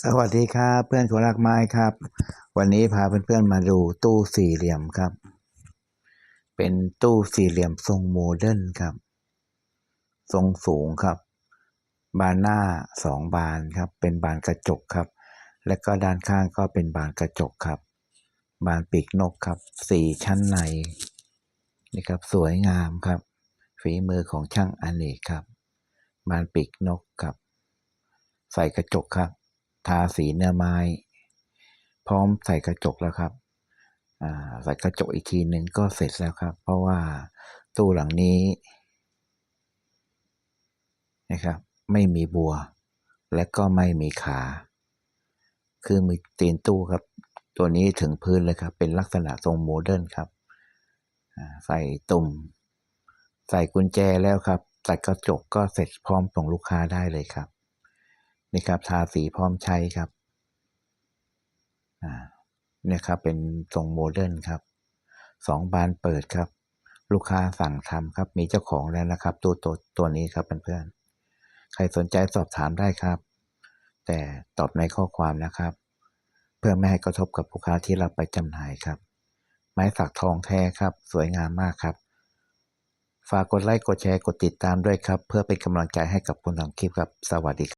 สวัสดีครับเพื่อนคนรักไม้ครับ วันนี้พาเพื่อนๆมาดูตู้สี่เหลี่ยมครับ เป็นตู้สี่เหลี่ยมทรงโมเดิร์นครับ ทรงสูงครับ บานหน้าสองบานครับ เป็นบานกระจกครับ และก็ด้านข้างก็เป็นบานกระจกครับ บานปีกนกครับสี่ชั้นในนี่ครับสวยงามครับ ฝีมือของช่างอเนกครับ บานปีกนกครับ ใส่กระจกครับ ทาสีเนื้อไม้ พร้อมใส่กระจกแล้วครับใส่กระจกอีกทีหนึ่งก็เสร็จแล้วครับ เพราะว่าตู้หลังนี้นะครับ ไม่มีบัว และก็ไม่มีขา คือมีตีนตู้ครับ ตัวนี้ถึงพื้นเลยครับ เป็นลักษณะทรงโมเดิร์นครับใส่ตุ่ม ใส่กุญแจแล้วครับ ใส่กระจกก็เสร็จพร้อมส่งลูกค้าได้เลยครับ นี่ครับทาสีพร้อมใช้ครับเนี่ยครับเป็นทรงโมเดิร์นครับสองบานเปิดครับ ลูกค้าสั่งทำครับ มีเจ้าของแล้วนะครับ ตัวตัวตัวนี้ครับเพื่อนๆใครสนใจสอบถามได้ครับ แต่ตอบในข้อความนะครับ เพื่อไม่ให้กระทบกับลูกค้าที่เราไปจำหน่ายครับ ไม้สักทองแท้ครับ สวยงามมากครับ ฝากกดไลค์กดแชร์กดติดตามด้วยครับ เพื่อเป็นกำลังใจให้กับคนทำคลิปครับสวัสดีครับ